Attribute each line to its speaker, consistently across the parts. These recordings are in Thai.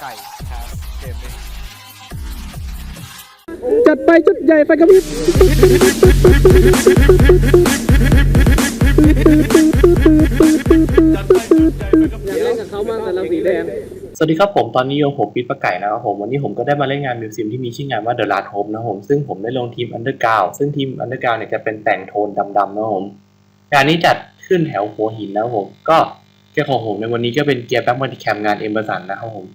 Speaker 1: ไก่แคสเกมมิ่ง
Speaker 2: จัดไปชุดใหญ่ไฟกระพริบอยากเล่นกับเขามากแต่เราสีแดง
Speaker 3: สวัสดีครับผมตอนนี้โยผมปิดประไก่นะครับผมวันนี้ผมก็ได้มาเล่นงานมิวเซียมที่มีชื่องานว่า The Last Hope นะครับผมซึ่งผมได้ลงทีม Underground ซึ่งทีม Underground เนี่ยจะเป็นแต่งโทนดำๆนะครับผมงานนี้จัดขึ้นแถวหัวหินนะครับผมก็เกียร์ของผมในวันนี้ก็เป็นเกียร์แบ็คมัลติแคมงานเอ็มเบอร์สันนะครับผม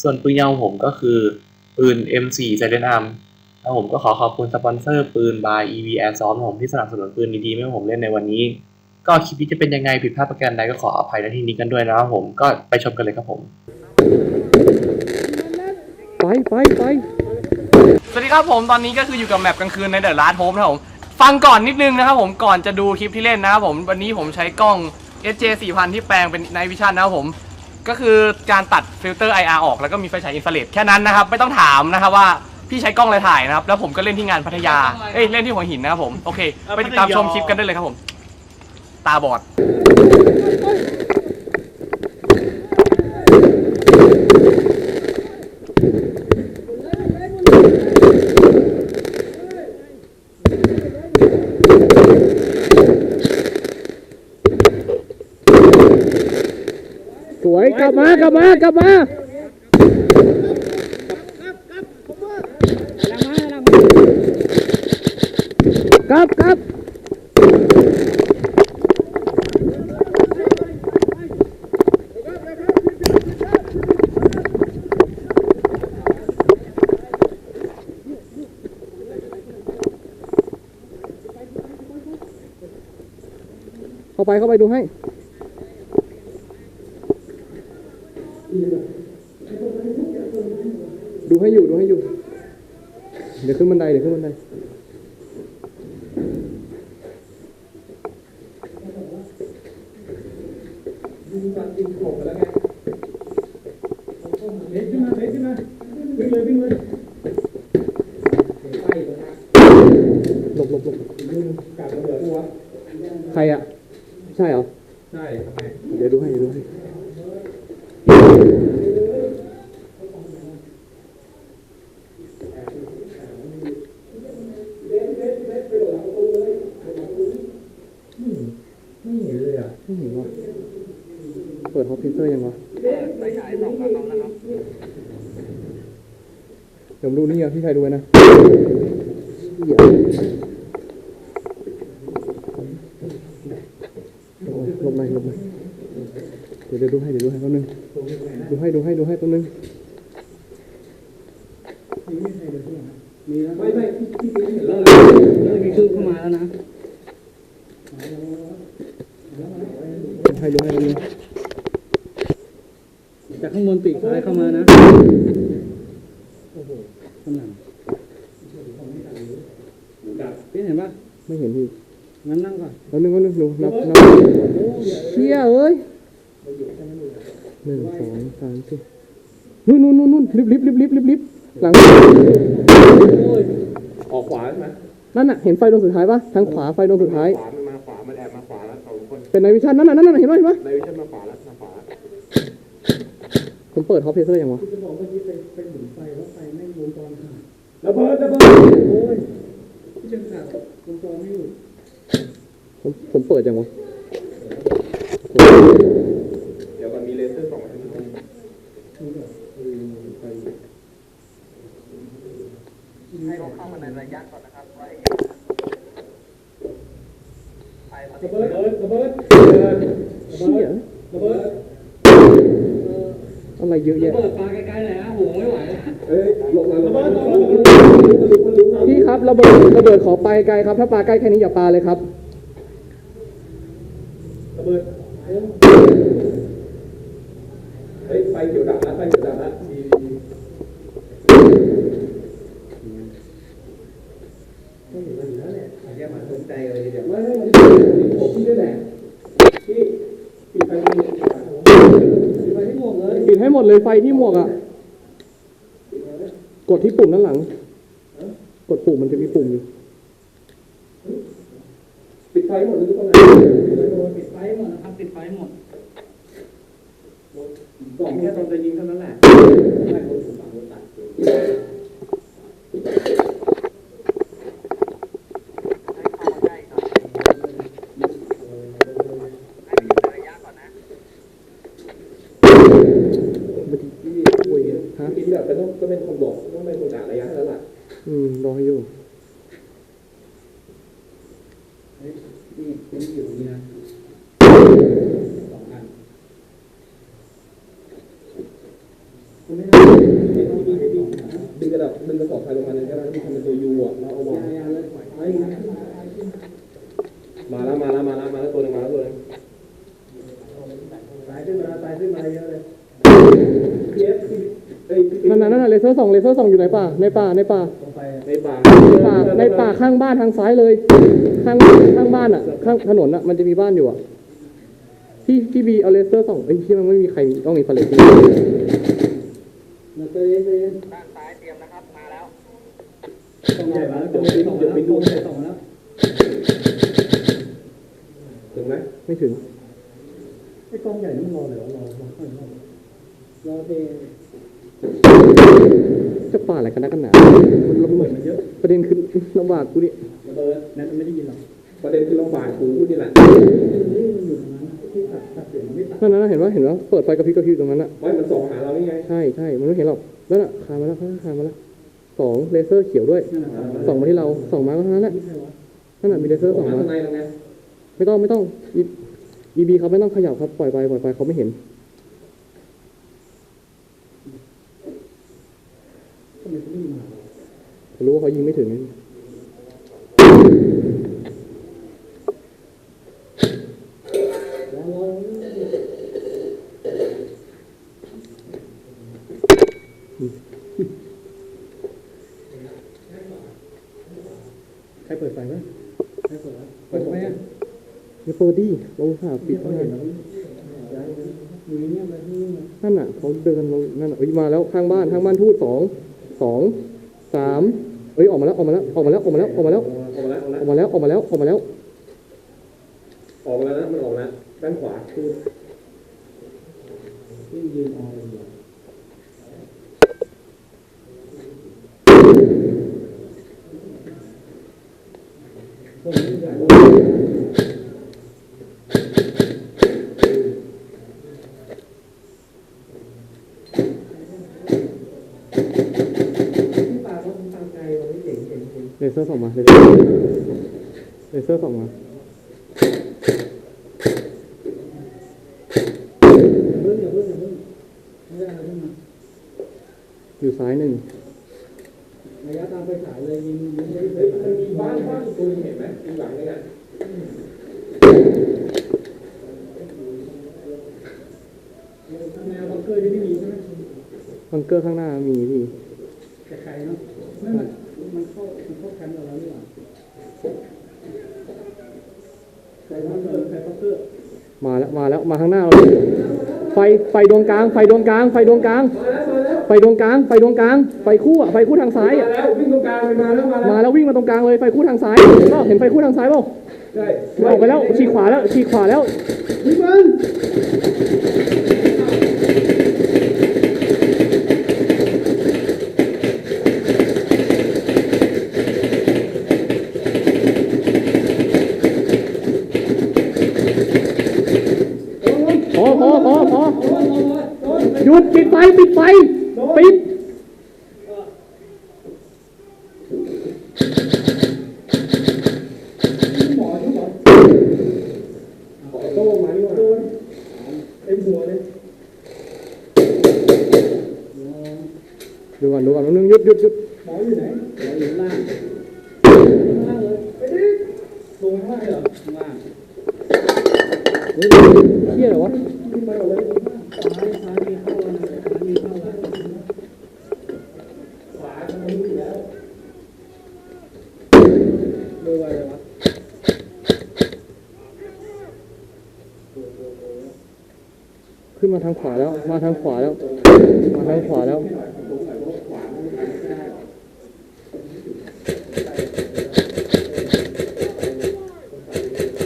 Speaker 3: ส่วนปืนยาวผมก็คือปืน M4 s i l e n Arm แล้วผมก็ขอขอบคุณสปอนเซอร์ปืน by EV Airsoft ผมที่สนับสนุนปืนดีๆให้ผมเล่นในวันนี้ ก็คลิปนี้จะเป็นยังไงผิดพลาดประการใดก็ขออภัยในที่นี้กันด้วยนะครับผมก็ไปชมกันเลยครับผม
Speaker 2: ไปไปไป
Speaker 4: สวัสดีครับผมตอนนี้ก็คืออยู่กับแมปกลางคืนในเดอะลาร์โฮมนะครับผมฟังก่อนนิดนึงนะครับผมก่อนจะดูคลิปที่เล่นนะครับผมวันนี้ผมใช้กล้อง SJ 4000 ที่แปลงเป็น Night Vision นะครับผม ก็คือการตัดฟิลเตอร์ IR ออกแล้วก็มีไฟฉายอินฟราเรดแค่นั้นนะครับ ไม่ต้องถามนะครับว่าพี่ใช้กล้องอะไรถ่ายนะครับ แล้วผมก็เล่นที่งานพัทยา เอ้ย เล่นที่หัวหินนะครับผม โอเค ไปติดตามชมคลิปกันได้เลยครับผม ตาบอด
Speaker 2: กลับมากลับมากลับมาครับครับเข้าไปเข้าไปดูให้ ดูให้อยู่ดูให้อยู่ เดี๋ยวขึ้นบันไดเดี๋ยวขึ้นบันไดหลบหลบหลบใครอะ ใช่เหรอ ใช่ทำไมเดี๋ยวดูให้เดี๋ยวดูให้ ไม่เห็น ว่าเปิดฮอปพิเซอร์ยังวะไปฉายสองครั้งนะครับเดี๋ยวผมดูนี่อะพี่ชายดูไว้นะเหี้ยโอ้ยลบหน่อยลบหน่อยเดี๋ยวเดี๋ยวดูให้เดี๋ยวดูให้แป๊บนึงดูให้ดูให้ดูให้แป๊บนึงดูให้ดูให้แป๊บนึ ง
Speaker 5: จากข้างบนปีกซ้ายเข้ามานะโอ้โหขนาดพี่เห็นปะ
Speaker 2: ไม่เห็นพี่
Speaker 5: งั้นนั่งก่อน
Speaker 2: แป๊บนึงแป๊บนึงดูนับนับเชี่ยเอ้ยหนึ่งสองสามสี่นู่นนู่นนู่นนู่นลิฟต์ลิฟต์ลิฟต์ลิฟต์ลิฟต์ลิฟต์หลัง
Speaker 3: ออกขวาใช่ไหม
Speaker 2: นั่นน่ะ เห็นไฟดวงสุดท้ายปะทางขวาไฟดวงสุดท้าย
Speaker 3: ขวา
Speaker 2: เป็นไนวิชั่นนั่นน่ะนั่นน่ะเห็นไหมเห็นไหม
Speaker 3: ในวิชั่นมาขวาแล้วมาขวา
Speaker 2: ผมเปิดท็อปเพเซอร์ยังวะ
Speaker 5: จะบอกเมื่อกี้ไปไปหมุนไฟแล้วไฟไม่วงจรขาด
Speaker 3: ระเบิดระเบิด
Speaker 5: โอ้ยพี่เจมขาดวงจรไม่อยู่
Speaker 2: ผมผมเปิดยังวะ
Speaker 3: เดี๋ยวมันมีเลเซอร์สองอัน
Speaker 5: ระเบิดระเบิด
Speaker 2: เชี่ย
Speaker 5: ระเบิด
Speaker 2: อะไรเยอะแยะ
Speaker 5: เปิดปลาไกลๆหน่อยนะหูไม่ไหว
Speaker 3: เฮ้ยลงมาระเบิด
Speaker 2: พี่ครับระเบิดระเบิดขอไปไกลครับ ถ้าปลาใกล้แค่นี้อย่าปลาเลยครับ
Speaker 3: ระเบิดเฮ้ยไฟเขียวดับแล้วไฟเขียวดับแล้วดีดี
Speaker 5: แกมาสนใจเลยเดี๋ย
Speaker 3: ไม่ไม่ผมพี่ด้แหละพี่ปิดไฟที่
Speaker 5: ไปที่หมวกเลย
Speaker 2: ปิดให้หมดเลยไฟที่หมวกอะ กดที่ปุ่มด้านหลัง กดปุ่มมันจะมีปุ่มอยู่
Speaker 5: ปิดไฟหมดหรือเปล่าปิดไฟหมดนะครับปิดไฟหมดกล่องแค่ตอนจะยิงเท่านั้นแหละไม่คนถูกฝังรถตัด
Speaker 2: มันจะโอ้ยฮะ
Speaker 5: ที่แบบก็ต้องก็ เป็นคนบอกต้องเป็นคนกะระยะแล้วล่ะ
Speaker 2: อืมรอให้อยู่
Speaker 5: นี่เป็นอยู่นี่นะสองอันคุณไม่ได้ไม่ต้องดึงดึงกระดาษดึงกระสอบไฟลงมาเลยก็ได้ที่ทำเป็นตัวยูอะแล้วเอาวางมาแล้วมาแล้วมาแล้วมาแล้วตัวนึงมาแล้วตัวนึงตายขึ้นมาตายขึ้นมาเยอะเลยพีเอฟเอ้ย
Speaker 2: นั่นน่ะนั่นน่ะ เซอร์สองเลเซอร์สองอยู่ในป่า ในป่า ในป่า
Speaker 5: ในป่า
Speaker 2: ในป่า ในป่าข้างบ้านทางซ้ายเลย ข้างข้างบ้านอะ ข้างถนนอะ มันจะมีบ้านอยู่อะ ที่ที่บีเอาเลเซอร์สองเอ้ยที่มันไม่มีใครต้องมีฟาเลต
Speaker 5: เราจะเย็นเย็นด้านซ้ายเตรียมนะครับ มาแล้วต้องใหญ่มาแล้วเดี๋ยวไปดูเดี๋ยวไปดูส่งแล้ว ถึงไหม
Speaker 2: ไม่ถึง
Speaker 5: ไอ้กองใหญ่นี่รอเหรอรอรอรอเด
Speaker 2: จะป่าอะไรกันนักกันหนามันลำบากประเด็นคือลำบากกูนี่
Speaker 5: ระเบิดนั่นไม่ได้ยินหรอกประเด็นคือลำบากกูนี่แหละนี่มันอยู่นนที่ตัดเสียงไม่ตัด
Speaker 2: นั่นนะเห็นว่าเห็นว่าเปิดไฟกระพริบกระพริบตรงนั้นอะ
Speaker 5: ไม่มันส่งหาเรานี่ไง
Speaker 2: ใช่ใช่มันไม่เห็นหรอกนั่นอะคามาแล้วคามาแล้วสองเลเซอร์เขียวด้วยส่องมาที่เราส่องมาก็เท่านั้นแหละนั่นน่ะมีเลเซอร์ส่อง
Speaker 5: หา
Speaker 2: มา
Speaker 5: ข้างในไง
Speaker 2: ไม่ต้องไม่ต้องอีบีเขาไม่ต้องขยับครับปล่อยไปปล่อยไปเขาไม่เห็น
Speaker 5: ทำไมเขาไม่มา
Speaker 2: เขา รู้ว่าเขายิงไม่ถึงไง嗯
Speaker 5: ใครเปิดไฟไหมใครเปิดเปิดไหมอะ
Speaker 2: อย่าเปิดดิเราอุตส่าห์ปิด
Speaker 5: เขา
Speaker 2: ไว้
Speaker 5: เห็นแล้วอยู่เงียบเลยที่นี่
Speaker 2: นั่นน่ะเขาเดินลงนั่นน่ะเอ้ยมาแล้วข้างบ้านข้างบ้านทูตสอง สองสามเอ้ยออกมาแล้วออกมาแล้วออกมาแล้วออกมาแล้วออกมาแล้ว
Speaker 5: ออกมาแล้วออกมาแล้ว
Speaker 2: ออกมาแล้วออกมาแล้วออกมาแล้ว
Speaker 5: ออกมาแล้วนะมันออกแล้วด้านขวาคือที่ยืนออกอยู่
Speaker 2: เลเซอร์ส่องมาเลเซอร์เลเซอร์ส่องมา
Speaker 5: เพิ่งอย่าเพิ่งอย่าเพิ่งไม่ได้อะไรขึ้นมา
Speaker 2: อยู่ซ้ายหนึ่ง
Speaker 5: ระยะตามไฟฉายเลยยิงยิงได้เลยมันมีบ้านบ้านตัวเห็นไหมอีกหลังนึงอะแนวบังเกอร์ที่ไม่มีใช่ไหม
Speaker 2: บังเกอร์ข้างหน้ามีพี่
Speaker 5: ใครเนาะไม่มันมันเข้ามันเข้าแคมป์เราแล้วนี่หว่า
Speaker 2: มาแล้วมาแล้วมาข้างหน้าเราเลยไฟไฟดวงกลาง ไฟดวงกลาง ไฟดวงกลาง ไฟดวงกลาง ไฟดวงกลาง ไฟคู่อะไฟคู่ทางซ้ายอะ
Speaker 5: แล้ววิ่งตรงกลางไปมาแล้วมาแล้ว
Speaker 2: มาแล้ววิ่งมาตรงกลางเลยไฟคู่ทางซ้ายก็เห็นไฟคู่ทางซ้ายเปล่า
Speaker 5: ใช่
Speaker 2: ออกไปแล้วฉีกขวาแล้วฉีกขวาแล้ว
Speaker 5: วิ่งมัน
Speaker 2: พอพอพอพอห ยุดปิดไฟปิดไฟปิด
Speaker 5: โต้มาดิว่าโดนเต็มหัวเลย
Speaker 2: ดูก่อนดูก่อนนึงหยุดหยุดหยุด
Speaker 5: หมออยู่ไหนหมออยู่ล่างข้างล่างเลยไปดิลงข้างล่างเหรอข้างล่าง
Speaker 2: เฮ้ยเฮียเหรอวะ
Speaker 5: ขึ้นไปออกเลย มาทา
Speaker 2: งขวาแล้ว มาทางขวาแล้ว มาทางขวาแล้ว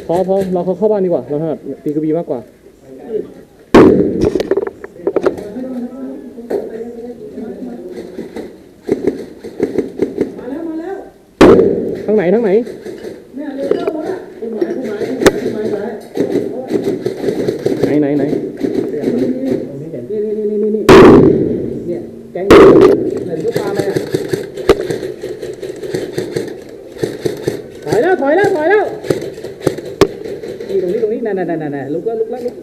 Speaker 5: พ
Speaker 2: อพอเราเขาเข้าบ้านดีกว่า เราถนัดตีกระบีมากกว่า ทางไหนทางไหน นั่นนั่
Speaker 5: นนั่นลุก
Speaker 2: แล้วลุ
Speaker 5: กแล้วลุก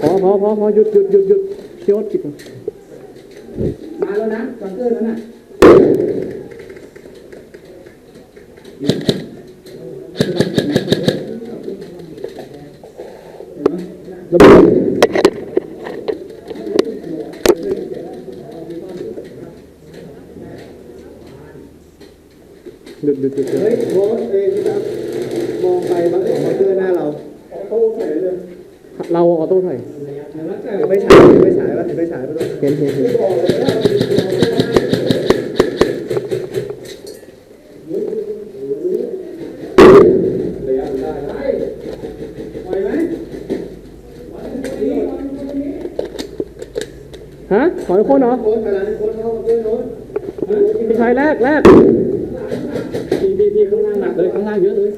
Speaker 2: พอพอพอพอหยุดหยุดหยุดหยุดเคี้ยวจิบก่อน
Speaker 5: มาแล้วนะฟังเกอร์แล้วน่ะ
Speaker 2: เบิด ดหยุดหยุดหยุด
Speaker 5: เฮ้ยโบสเอ้ยพี่ตั๊กมองไปบังบังเกอร์หน้าเราเขาใส่เลย
Speaker 2: เราออโต้ใส่
Speaker 5: ถือไปฉายถือไปฉายว่าถือไปฉายไปด้วย
Speaker 2: เห็นเห็นเห็นฮะถอยคนเหรอ
Speaker 5: โค้ชไปร้านโค้ชเข้าบังเกอร์โน้น
Speaker 2: พี่ชายแรกแรก
Speaker 5: พี่พี่พี่ข้างล่างหนักเลยข้างล่างเยอะเลย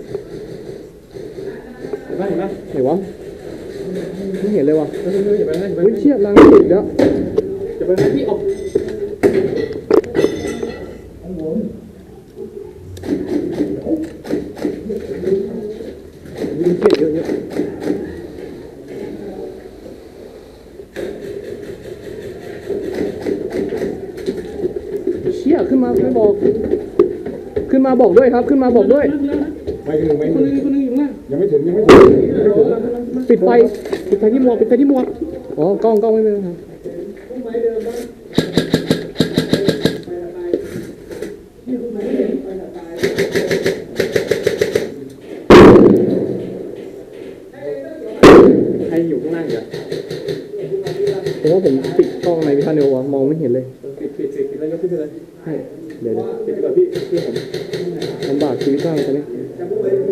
Speaker 5: เห็นไหมเห็นไหม
Speaker 2: ไหนวะไม่เห็นเลยวะ
Speaker 5: เฮ้ยเฮ้ยอย่าไปนะอย่าไป
Speaker 2: เฮ้ย
Speaker 5: นะ
Speaker 2: เชี่ยลังติดแล้ว
Speaker 5: อย่าไปนะพี่ออก
Speaker 2: มีเชี่ยเยอะเยอะเชี่ยขึ้นมาไม่บอก ขึ้นมา บอกด้วยครับ ขึ้นมาบอกด้วย
Speaker 5: ไปหนึ่งไปหนึ่งคนนึงอยู่ข้างล่างยังไม่ถึงยังไม่ถึง
Speaker 2: ปิดไฟปิดไฟที่หมวกปิดไฟที่หมวกอ๋อกล้องกล้องไม่เป็นไรครับ
Speaker 5: ใครอยู่ข้างล่างอยู่
Speaker 2: ผมว่าผมติดกล้องในวิชาเนวะมองไม่เห็นเลย
Speaker 5: ปิดปิดปิดปิดแล้วยกขึ้นไปเลย
Speaker 2: ใช่ เดี๋ยวเดี๋ยวลำบากชีวิตมากตอนนี้
Speaker 5: จะพูดไปที